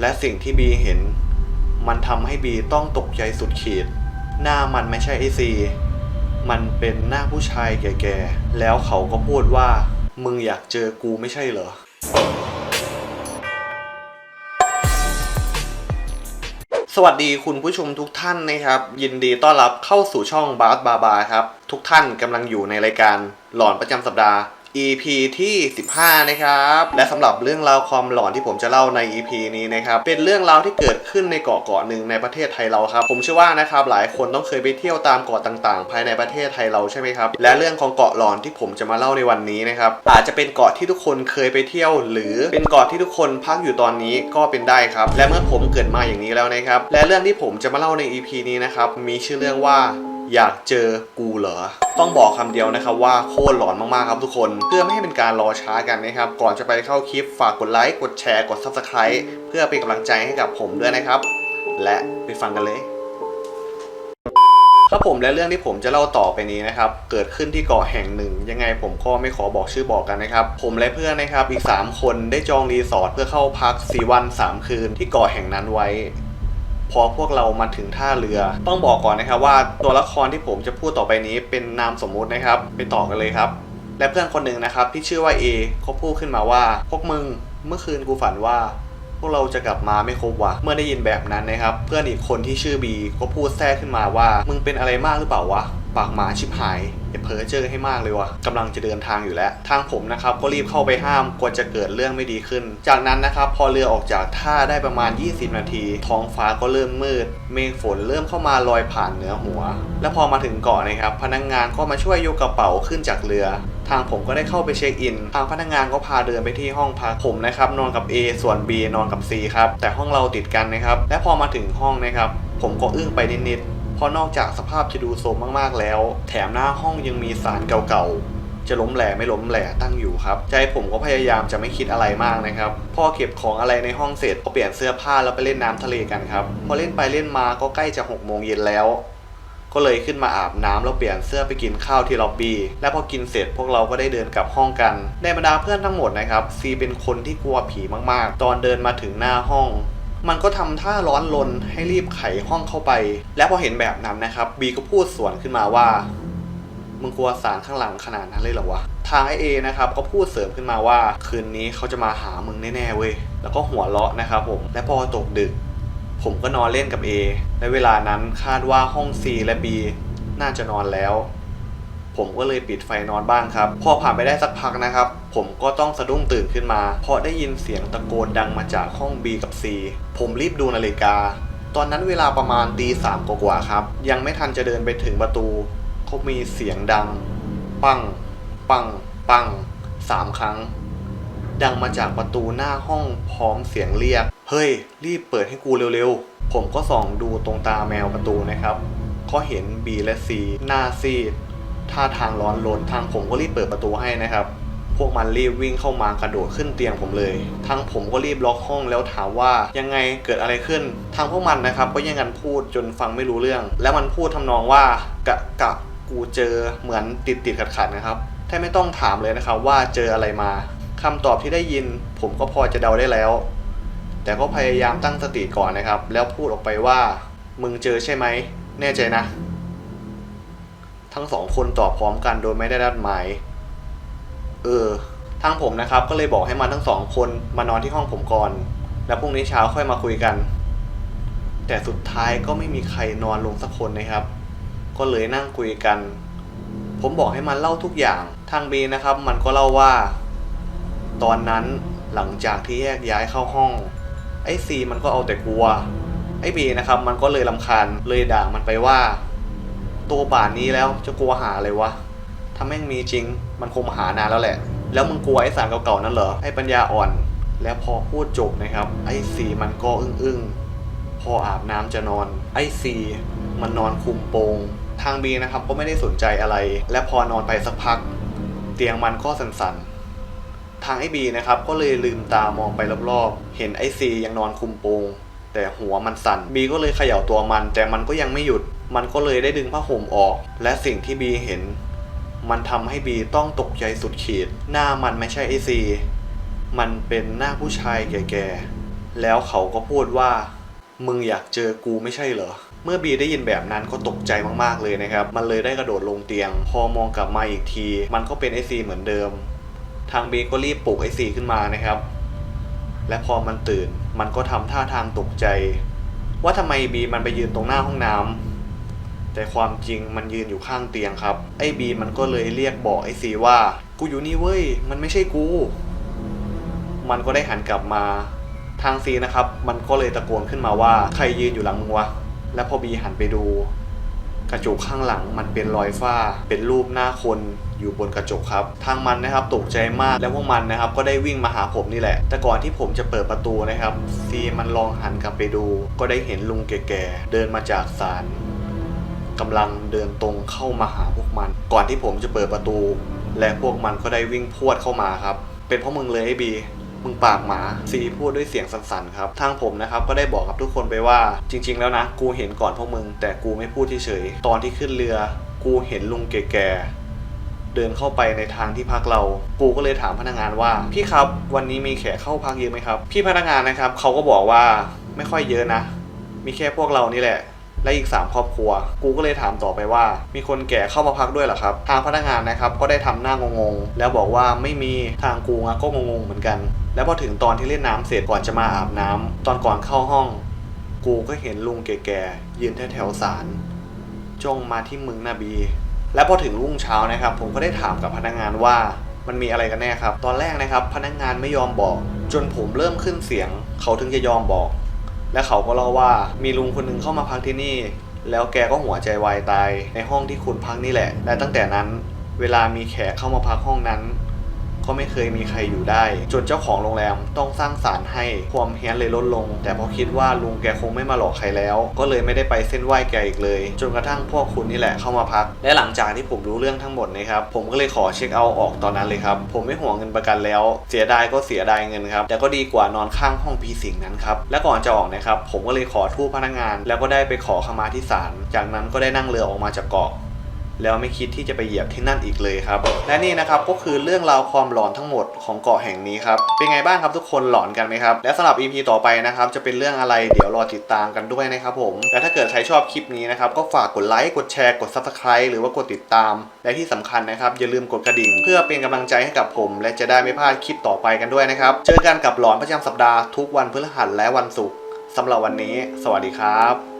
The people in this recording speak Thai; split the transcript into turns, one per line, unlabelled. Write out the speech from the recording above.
และสิ่งที่บีเห็น มันทำให้บีต้องตกใจสุดขีด หน้ามันไม่ใช่ไอซี มันเป็นหน้าผู้ชายแก่ๆ แล้วเขาก็พูดว่า มึงอยากเจอกูไม่ใช่เหรอสวัสดีคุณผู้ชมทุกท่านนะครับ ยินดีต้อนรับเข้าสู่ช่องบาสบาบาครับ ทุกท่านกำลังอยู่ในรายการหลอนประจำสัปดาห์ EP ที่ 15 นะครับ และสำหรับเรื่องราวความหลอนที่ผมจะเล่าใน EP นี้นะครับ เป็นเรื่องราวที่เกิดขึ้นในเกาะเกาะหนึ่งในประเทศไทยเราครับ ผมเชื่อว่านะครับหลายคนต้องเคยไปเที่ยวตามเกาะต่างๆ ภายในประเทศไทยเราใช่ไหมครับ และเรื่องของเกาะหลอนที่ผมจะมาเล่าในวันนี้นะครับ อาจจะเป็นเกาะที่ทุกคนเคยไปเที่ยว หรือเป็นเกาะที่ทุกคนพักอยู่ตอนนี้ก็เป็นได้ครับ และเมื่อผมเกิดมาอย่างนี้แล้วนะครับ และเรื่องที่ผมจะมาเล่าใน EP นี้นะครับ มีชื่อเรื่องว่า อยากเจอกูเหรอ ต้องบอกคำเดียวนะครับว่าโคตรหลอนมากๆครับทุกคน เพื่อไม่ให้เป็นการรอช้ากันนะครับ ก่อนจะไปเข้าคลิปฝากกดไลค์ กดแชร์ กด Subscribe เพื่อเป็นกำลังใจให้กับผมด้วยนะครับ และไปฟังกันเลยครับผมและเรื่องที่ผมจะเล่าต่อไปนี้นะครับ เกิดขึ้นที่เกาะแห่งหนึ่ง ยังไงผมก็ไม่ขอบอกชื่อบอกกันนะครับ ผมและเพื่อนนะครับอีก 3 คนได้จองรีสอร์ทเพื่อเข้าพัก 4 วัน 3 คืนที่เกาะแห่งนั้นไว้ พอพวกเรามาถึงท่าเรือ ต้องบอกก่อนนะครับว่าตัวละครที่ผมจะพูดต่อไปนี้เป็นนามสมมุตินะครับ ไปต่อกันเลยครับ และเพื่อนคนหนึ่งนะครับที่ชื่อว่าเอเขาพูดขึ้นมาว่า พวกมึงเมื่อคืนกูฝันว่า พวกเราจะกลับมาไม่ครบวะเมื่อได้ยินแบบนั้นนะครับ เพื่อนอีกคนที่ชื่อบีก็พูดแทรกขึ้นมาว่า มึงเป็นอะไรมากหรือเปล่าวะ ปากหมาชิบหายอย่าเพ้อเจอให้มากเลยวะกำลังจะเดินทางอยู่แล้ว ทางผมนะครับก็รีบเข้าไปห้ามกลัวจะเกิดเรื่องไม่ดีขึ้น จากนั้นนะครับพอเรือออกจากท่าได้ประมาณ 20 นาที ท้องฟ้าก็เริ่มมืด เมฆฝนเริ่มเข้ามาลอยผ่านเหนือหัว และพอมาถึงเกาะนะครับ พนักงงานก็มาช่วยยกกระเป๋าขึ้นจากเรือ ทางผมก็ได้เข้าไปเช็คอิน ทางพนักงานก็พาเดินไปที่ห้องพักผมนะครับนอนกับ A ส่วน B นอนกับ C ครับแต่ห้องเราติดกันนะครับและพอมาถึงห้องนะครับผมก็อึ้งไปนิดๆ เพราะนอกจากสภาพจะดูโทรมมากๆแล้ว แถมหน้าห้องยังมีสารเก่าๆ จะล้มแหล่ไม่ล้มแหล่ตั้งอยู่ครับ ใจผมก็พยายามจะไม่คิดอะไรมากนะครับ พอเก็บของอะไรในห้องเสร็จก็เปลี่ยนเสื้อผ้าแล้วไปเล่นน้ำทะเลกันครับ พอเล่นไปเล่นมาก็ใกล้จะหกโมงเย็นแล้วก็เลยขึ้นมาอาบน้ำแล้วเปลี่ยนเสื้อไปกินข้าวที่ล็อบบี้ และพอกินเสร็จพวกเราก็ได้เดินกลับห้องกัน ในบรรดาเพื่อนทั้งหมดนะครับ ซีเป็นคนที่กลัวผีมากๆ ตอนเดินมาถึงหน้าห้อง มันก็ทำท่าร้อนรนให้รีบไขห้องเข้าไป และพอเห็นแบบนั้นนะครับบีก็พูดสวนขึ้นมาว่ามึงกลัวสารข้างหลังขนาดนั้นเลยเหรอวะทางไอเอนะครับก็พูดเสริมขึ้นมาว่า คืนนี้เขาจะมาหามึงแน่ๆเว้ยแล้วก็หัวเราะนะครับผมและพอตกดึก ผมก็นอนเล่นกับ A และเวลานั้นคาดว่าห้อง C และ B น่าจะนอนแล้ว ผมก็เลยปิดไฟนอนบ้างครับ พอผ่านไปได้สักพักนะครับ ผมก็ต้องสะดุ้งตื่นขึ้นมา เพราะได้ยินเสียงตะโกนดังมาจากห้อง B กับ C ผมรีบดูนาฬิกา ตอนนั้นเวลาประมาณตีสามกว่าๆครับ ยังไม่ทันจะเดินไปถึงประตูก็มีเสียงดัง ปัง ปัง ปังสามครั้ง ดังมาจากประตูหน้าห้องพร้อมเสียงเรียก เฮ้ย รีบเปิดให้กูเร็วๆ ผมก็ส่องดูตรงตาแมวประตูนะครับ ก็เห็น B และ C หน้าซีด ท่าทางร้อนรนทางผมก็รีบเปิดประตูให้นะครับ พวกมันรีบวิ่งเข้ามากระโดดขึ้นเตียงผมเลย ทางผมก็รีบล็อกห้องแล้วถามว่ายังไงเกิดอะไรขึ้น ทางพวกมันนะครับก็ย่งกันพูดจนฟังไม่รู้เรื่อง แล้วมันพูดทำนองว่ากะกะกูเจอเหมือนติดติดขัดขัดนะครับแทบไม่ต้องถามเลยนะครับว่าเจออะไรมาคำตอบที่ได้ยิน ผมก็พอจะเดาได้แล้ว แต่ก็พยายามตั้งสติก่อนนะครับ แล้วพูดออกไปว่า มึงเจอใช่ไหมแน่ใจนะ ทั้งสองคนตอบพร้อมกันโดยไม่ได้นัดหมาย เออ ทางผมนะครับ ก็เลยบอกให้มันทั้งสองคนมานอนที่ห้องผมก่อน แล้วพรุ่งนี้เช้าค่อยมาคุยกัน แต่สุดท้ายก็ไม่มีใครนอนลงสักคนนะครับ ก็เลยนั่งคุยกัน ผมบอกให้มันเล่าทุกอย่าง ทางบีนะครับ มันก็เล่าว่า ตอนนั้นหลังจากที่แยกย้ายเข้าห้อง ไอ้ซีมันก็เอาแต่กลัว ไอ้บีนะครับ มันก็เลยลำคาญเลยด่ามันไปว่า ตัวป่านนี้แล้วจะกลัวหาอะไรวะ ถ้าแม่งมีจริง มันคงมาหานานแล้วแหละ แล้วมึงกลัวไอ้สารเก่าๆนั่นเหรอ ไอ้ปัญญาอ่อน แล้วพอพูดจบนะครับ ไอ้ซีมันก็อึ้งๆ พออาบน้ำจะนอน ไอ้ซีมันนอนคุมโปง ทางบีนะครับก็ไม่ได้สนใจอะไร และพอนอนไปสักพัก เตียงมันก็สั่นๆ ทางไอ้บีนะครับก็เลยลืมตามองไปรอบๆ เห็นไอ้ซียังนอนคุมโปงแต่หัวมันสั่นบีก็เลยเขย่าตัวมัน แต่มันก็ยังไม่หยุด มันก็เลยได้ดึงผ้าห่มออก และสิ่งที่บีเห็น มันทำให้บีต้องตกใจสุดขีด หน้ามันไม่ใช่ไอซี มันเป็นหน้าผู้ชายแก่ๆ แล้วเขาก็พูดว่า มึงอยากเจอกูไม่ใช่เหรอ เมื่อบีได้ยินแบบนั้นก็ตกใจมากๆเลยนะครับ มันเลยได้กระโดดลงเตียง พอมองกลับมาอีกที มันก็เป็นไอซีเหมือนเดิม ทางบีก็รีบปลุกไอซีขึ้นมานะครับ และพอมันตื่น มันก็ทำท่าทางตกใจ ว่าทำไมบีมันไปยืนตรงหน้าห้องน้ำ แต่ความจริงมันยืนอยู่ข้างเตียงครับ ไอ้บีมันก็เลยเรียกบอกไอ้ซีว่า กูอยู่นี่เว้ย มันไม่ใช่กู มันก็ได้หันกลับมาทางซีนะครับ มันก็เลยตะโกนขึ้นมาว่า ใครยืนอยู่หลังมึงวะ แล้วพอบีหันไปดู กระจกข้างหลังมันเป็นรอยฝ้า เป็นรูปหน้าคนอยู่บนกระจกครับ ทางมันนะครับตกใจมากแล้วพวกมันนะครับ ก็ได้วิ่งมาหาผมนี่แหละ แต่ก่อนที่ผมจะเปิดประตูนะครับ ซีมันลองหันกลับไปดู ก็ได้เห็นลุงแก่ๆเดินมาจากศาล กำลังเดินตรงเข้ามาหาพวกมัน ก่อนที่ผมจะเปิดประตู และพวกมันก็ได้วิ่งพวดเข้ามาครับ เป็นเพราะมึงเลยไอ้บีมึงปากหมาซีพูดด้วยเสียงสั่นๆครับ ทางผมนะครับก็ได้บอกกับทุกคนไปว่า จริง ๆ แล้วนะ กูเห็นก่อนพวกมึง แต่กูไม่พูดเฉยๆตอนที่ขึ้นเรือ กูเห็นลุงแก่ๆเดินเข้าไปในทางที่พักเรา กูก็เลยถามพนักงานว่า พี่ครับ วันนี้มีแขกเข้าพักเยอะไหมครับ พี่พนักงานนะครับเขาก็บอกว่าไม่ค่อยเยอะนะ มีแค่พวกเรานี่แหละ และอีก 3 ครอบครัว กูก็เลยถามต่อไปว่า มีคนแก่เข้ามาพักด้วยเหรอครับ ทางพนักงานนะครับก็ได้ทำหน้างงๆ แล้วบอกว่าไม่มีทางกูก็งงๆเหมือนกัน แล้วพอถึงตอนที่เล่นน้ำเสร็จก่อนจะมาอาบน้ำตอนก่อนเข้าห้อง กูก็เห็นลุงแก่ๆยืนแถวๆศาลจ้องมาที่มึงนะบี และพอถึงรุ่งเช้านะครับ ผมก็ได้ถามกับพนักงานว่ามันมีอะไรกันแน่ครับ ตอนแรกนะครับ พนักงานไม่ยอมบอก จนผมเริ่มขึ้นเสียง เขาถึงจะยอมบอก และเขาก็เล่าว่ามีลุงคนหนึ่งเข้ามาพักที่นี่ แล้วแกก็หัวใจวายตายในห้องที่คุณพักนี่แหละ และตั้งแต่นั้น เวลามีแขกเข้ามาพักห้องนั้น ก็ไม่เคยมีใครอยู่ได้ จนเจ้าของโรงแรมต้องสร้างศาลให้ความเฮี้ยนเลยลดลง แต่พอคิดว่าลุงแกคงไม่มาหลอกใครแล้ว ก็เลยไม่ได้ไปเส้นไหว้แกอีกเลย จนกระทั่งพวกคุณนี่แหละเข้ามาพัก และหลังจากที่ผมรู้เรื่องทั้งหมดนะครับผมก็เลยขอเช็คเอาท์ออกตอนนั้นเลยครับผมไม่ห่วงเงินประกันแล้ว เสียดายก็เสียดายเงินครับแต่ก็ดีกว่านอนข้างห้องพีสิงนั้นครับและก่อนจะออกนะครับผมก็เลยขอทูปพนักงาน แล้วก็ได้ไปขอขมาที่ศาลจากนั้นก็ได้นั่งเรือออกมาจากเกาะ แล้วไม่คิดที่จะไปเหยียบที่นั่นอีกเลยครับ และนี่นะครับก็คือเรื่องราวความหลอนทั้งหมดของเกาะแห่งนี้ครับ เป็นไงบ้างครับทุกคนหลอนกันไหมครับ และสำหรับ EP ต่อไปนะครับจะเป็นเรื่องอะไรเดี๋ยวรอติดตามกันด้วยนะครับผม และถ้าเกิดใครชอบคลิปนี้นะครับก็ฝากกดไลค์ กดแชร์ กด Subscribe หรือว่ากดติดตาม และที่สำคัญนะครับอย่าลืมกดกระดิ่ง เพื่อเป็นกำลังใจให้กับผม และจะได้ไม่พลาดคลิปต่อไปกันด้วยนะครับ เจอกันกับหลอนประจำสัปดาห์ทุกวันพฤหัสและวันศุกร์สำหรับวันนี้ สวัสดีครับ